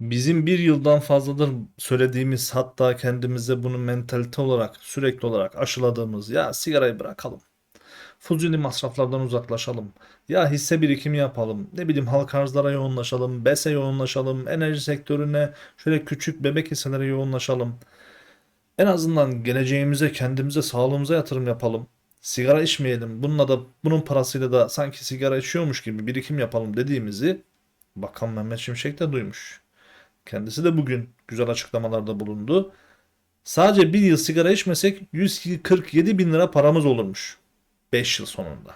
Bizim bir yıldan fazladır söylediğimiz hatta kendimize bunu mentalite olarak sürekli olarak aşıladığımız ya sigarayı bırakalım. Fuzuli masraflardan uzaklaşalım. Ya hisse birikimi yapalım. Ne bileyim halka arzlara yoğunlaşalım. BES'e yoğunlaşalım. Enerji sektörüne şöyle küçük bebek hisselere yoğunlaşalım. En azından geleceğimize, kendimize, sağlığımıza yatırım yapalım. Sigara içmeyelim. Bununla da bunun parasıyla da sanki sigara içiyormuş gibi birikim yapalım dediğimizi Bakan Mehmet Şimşek de duymuş. Kendisi de bugün güzel açıklamalarda bulundu. Sadece bir yıl sigara içmesek 147 bin lira paramız olurmuş. 5 yıl sonunda.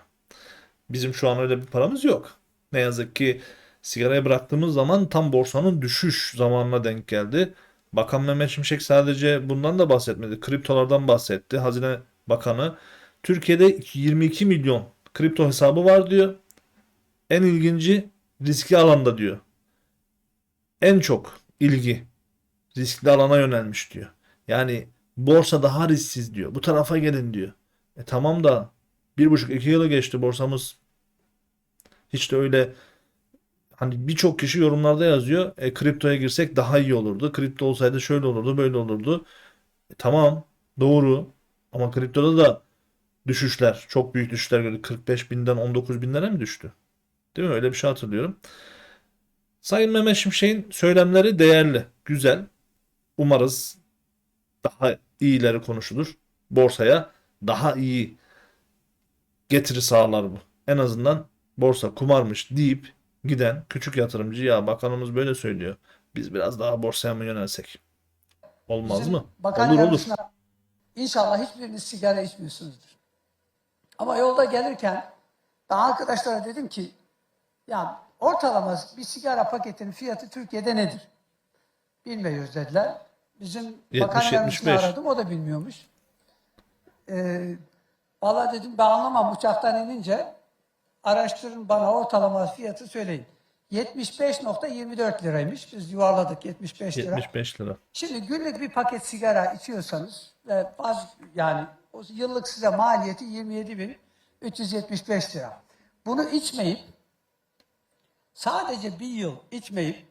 Bizim şu an öyle bir paramız yok. Ne yazık ki sigarayı bıraktığımız zaman tam borsanın düşüş zamanına denk geldi. Bakan Mehmet Şimşek sadece bundan da bahsetmedi. Kriptolardan bahsetti. Hazine Bakanı Türkiye'de 22 milyon kripto hesabı var diyor. En ilginci riskli alanda diyor. En çok ilgi riskli alana yönelmiş diyor. Yani borsa daha risksiz diyor. Bu tarafa gelin diyor. E tamam da bir buçuk iki yılı geçti borsamız. Hiç de öyle hani birçok kişi yorumlarda yazıyor. E, kriptoya girsek daha iyi olurdu. Kripto olsaydı şöyle olurdu, böyle olurdu. E, tamam, doğru. Ama kriptoda da düşüşler, çok büyük düşüşler gördük. 45 binden 19 binlere mi düştü? Değil mi? Öyle bir şey hatırlıyorum. Sayın Mehmet Şimşek'in söylemleri değerli, güzel. Umarız daha iyileri konuşulur. Borsaya daha iyi getiri sağlar bu. En azından borsa kumarmış deyip giden küçük yatırımcı ya bakanımız böyle söylüyor. Biz biraz daha borsaya mı yönelsek? Olmaz Bizim mı? Bakan Olur olur. inşallah hiçbiriniz sigara içmiyorsunuzdur. Ama yolda gelirken daha arkadaşlara dedim ki ya ortalama bir sigara paketinin fiyatı Türkiye'de nedir? Bilmiyoruz dediler. Bizim bakan 70, yardımcısını 75. aradım o da bilmiyormuş. Ee, Valla dedim ben anlamam uçaktan inince araştırın bana ortalama fiyatı söyleyin. 75.24 liraymış. Biz yuvarladık 75 lira. 75 lira. Şimdi günlük bir paket sigara içiyorsanız ve bazı yani o yıllık size maliyeti 27.375 lira. Bunu içmeyip sadece bir yıl içmeyip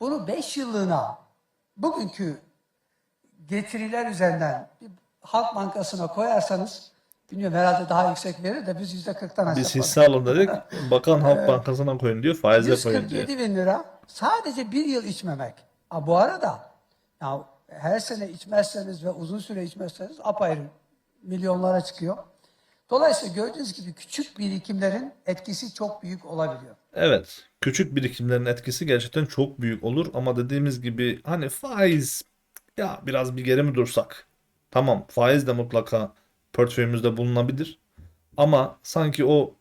bunu 5 yıllığına bugünkü getiriler üzerinden bir Halk Bankası'na koyarsanız bilmiyorum herhalde daha yüksek verir de biz %40'tan aşağı Biz hisse alın dedik. Bakan Halk Bankası'na koyun diyor. Faize koyun diyor. 147 bin lira sadece bir yıl içmemek. Ha, bu arada ya her sene içmezseniz ve uzun süre içmezseniz apayrı milyonlara çıkıyor. Dolayısıyla gördüğünüz gibi küçük birikimlerin etkisi çok büyük olabiliyor. Evet. Küçük birikimlerin etkisi gerçekten çok büyük olur ama dediğimiz gibi hani faiz ya biraz bir geri mi dursak? Tamam faiz de mutlaka portföyümüzde bulunabilir. Ama sanki o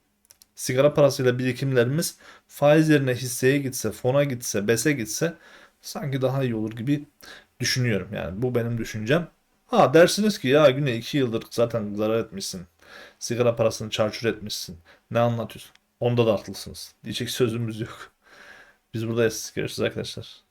sigara parasıyla birikimlerimiz faiz yerine hisseye gitse, fona gitse, BES'e gitse sanki daha iyi olur gibi düşünüyorum. Yani bu benim düşüncem. Ha dersiniz ki ya güne 2 yıldır zaten zarar etmişsin. Sigara parasını çarçur etmişsin. Ne anlatıyorsun? Onda da haklısınız. Diyecek sözümüz yok. Biz buradayız. Görüşürüz arkadaşlar.